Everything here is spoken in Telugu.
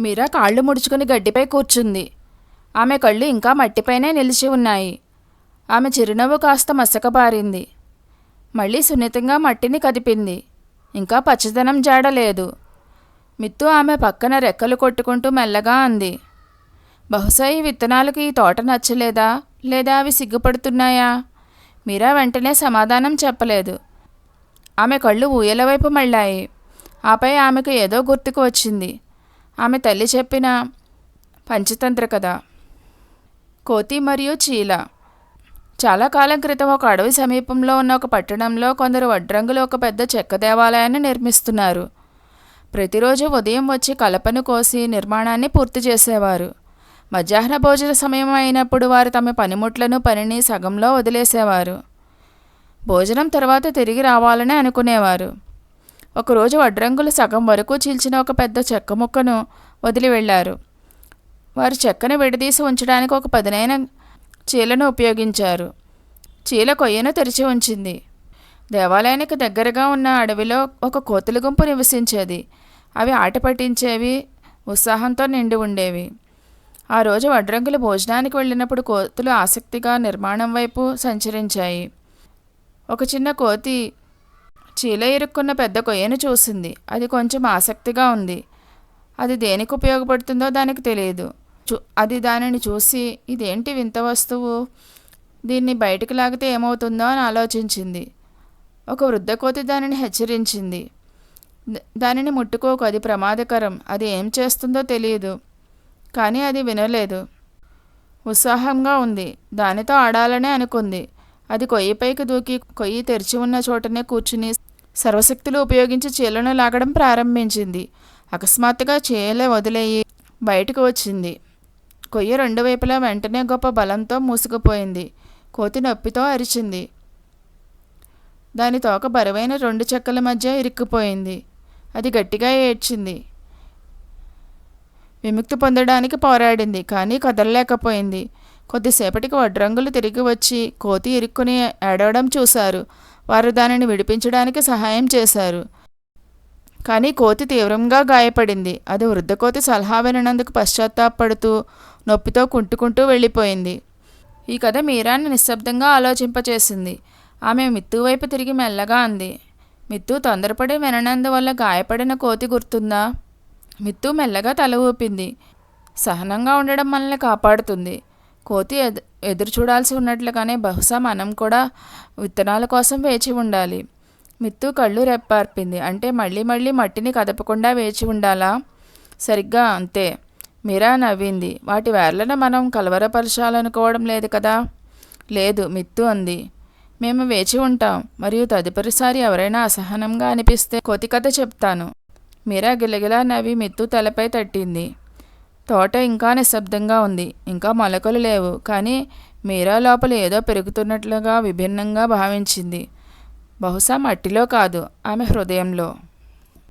మీరా కాళ్ళు ముడుచుకుని గడ్డిపై కూర్చుంది. ఆమె కళ్ళు ఇంకా మట్టిపైనే నిలిచి ఉన్నాయి. ఆమె చిరునవ్వు కాస్త మసకబారింది మళ్ళీ సున్నితంగా మట్టిని కదిపింది. ఇంకా పచ్చదనం జాడలేదు. మిత్తు ఆమె పక్కన రెక్కలు కొట్టుకుంటూ మెల్లగా అంది. బహుశా ఈ విత్తనాలకు ఈ తోట నచ్చలేదా? లేదా అవి సిగ్గుపడుతున్నాయా? మీరా వెంటనే సమాధానం చెప్పలేదు. ఆమె కళ్ళు ఊయల వైపు మళ్ళాయి. ఆపై ఆమెకు ఏదో గుర్తుకు వచ్చింది. ఆమె తల్లి చెప్పిన పంచతంత్ర కథ. కోతి మరియు చీల. చాలా కాలం క్రితం ఒక అడవి సమీపంలో ఉన్న ఒక పట్టణంలో కొందరు వడ్రంగులు ఒక పెద్ద చెక్క దేవాలయాన్ని నిర్మిస్తున్నారు. ప్రతిరోజు ఉదయం వచ్చి కలపను కోసి నిర్మాణాన్ని పూర్తి చేసేవారు. మధ్యాహ్న భోజన సమయం అయినప్పుడు వారు తమ పనిముట్లను పనిని సగంలో వదిలేసేవారు. భోజనం తర్వాత తిరిగి రావాలని అనుకునేవారు. ఒకరోజు వడ్రంగులు సగం వరకు చీల్చిన ఒక పెద్ద చెక్క ముక్కను వదిలి వెళ్ళారు. వారు చెక్కను విడదీసి ఉంచడానికి ఒక పదునైన చీలను ఉపయోగించారు. చీల కొయ్యను తెరిచి ఉంచింది. దేవాలయానికి దగ్గరగా ఉన్న అడవిలో ఒక కోతుల గుంపు నివసించేది. అవి ఆట పట్టించేవి ఉత్సాహంతో నిండి ఉండేవి. ఆ రోజు వడ్రంగులు భోజనానికి వెళ్ళినప్పుడు కోతులు ఆసక్తిగా నిర్మాణం వైపు సంచరించాయి. ఒక చిన్న కోతి చీల ఇరుక్కున్న పెద్ద కొయ్యను చూసింది. అది కొంచెం ఆసక్తిగా ఉంది. అది దేనికి ఉపయోగపడుతుందో దానికి తెలియదు. చూ అది దానిని చూసి ఇదేంటి వింత వస్తువు? దీన్ని బయటికి లాగితే ఏమవుతుందో అని ఆలోచించింది. ఒక వృద్ధ కోతి దానిని హెచ్చరించింది. దానిని ముట్టుకోకు అది ప్రమాదకరం. అది ఏం చేస్తుందో తెలియదు. కానీ అది వినలేదు. ఉత్సాహంగా ఉంది. దానితో ఆడాలనే అనుకుంది. అది కొయ్యిపైకి దూకి కొయ్యి తెరిచి ఉన్న చోటనే కూర్చుని సర్వశక్తులు ఉపయోగించి చీలను లాగడం ప్రారంభించింది. అకస్మాత్తుగా చీల వదిలేయి బయటకు వచ్చింది. కొయ్య రెండు వైపులా వెంటనే గొప్ప బలంతో మూసుకుపోయింది. కోతి నొప్పితో అరిచింది. దాని తోక బరువైన రెండు చెక్కల మధ్య ఇరుక్కుపోయింది. అది గట్టిగా ఏడ్చింది. విముక్తి పొందడానికి పోరాడింది కానీ కదలలేకపోయింది. కొద్దిసేపటికి వడ్రంగులు తిరిగి వచ్చి కోతి ఇరుక్కుని ఏడవడం చూశారు. వారు దానిని విడిపించడానికి సహాయం చేశారు. కానీ కోతి తీవ్రంగా గాయపడింది. అది వృద్ధ కోతి సలహా వినందుకు పశ్చాత్తాపడుతూ నొప్పితో కుంటుకుంటూ వెళ్ళిపోయింది. ఈ కథ మీరాన్ని నిశ్శబ్దంగా ఆలోచింపచేసింది. ఆమె మిత్తు వైపు తిరిగి మెల్లగా అంది. మిత్తు తొందరపడి విననందువల్ల గాయపడిన కోతి గుర్తుందా? మిత్తు మెల్లగా తల ఊపింది. సహనంగా ఉండడం మనల్ని కాపాడుతుంది. కోతి ఎదురు చూడాల్సి ఉన్నట్లుగానే బహుశా మనం కూడా విత్తనాల కోసం వేచి ఉండాలి. మిత్తు కళ్ళు రెప్పార్పింది. అంటే మళ్ళీ మళ్ళీ మట్టిని కదపకుండా వేచి ఉండాలా? సరిగ్గా అంతే. మీరా నవ్వింది. వాటి వేర్లను మనం కలవరపరచాలనుకోవడం లేదు కదా? లేదు మిత్తు అంది. మేము వేచి ఉంటాం. మరియు తదుపరిసారి ఎవరైనా అసహనంగా అనిపిస్తే కోతి కథ చెప్తాను. మీరా గిలగిలా నవ్వి మిత్తు తలపై తట్టింది. తోట ఇంకా నిశ్శబ్దంగా ఉంది. ఇంకా మొలకలు లేవు. కానీ మీరా లోపల ఏదో పెరుగుతున్నట్లుగా విభిన్నంగా భావించింది. బహుశా మట్టిలో కాదు. ఆమె హృదయంలో.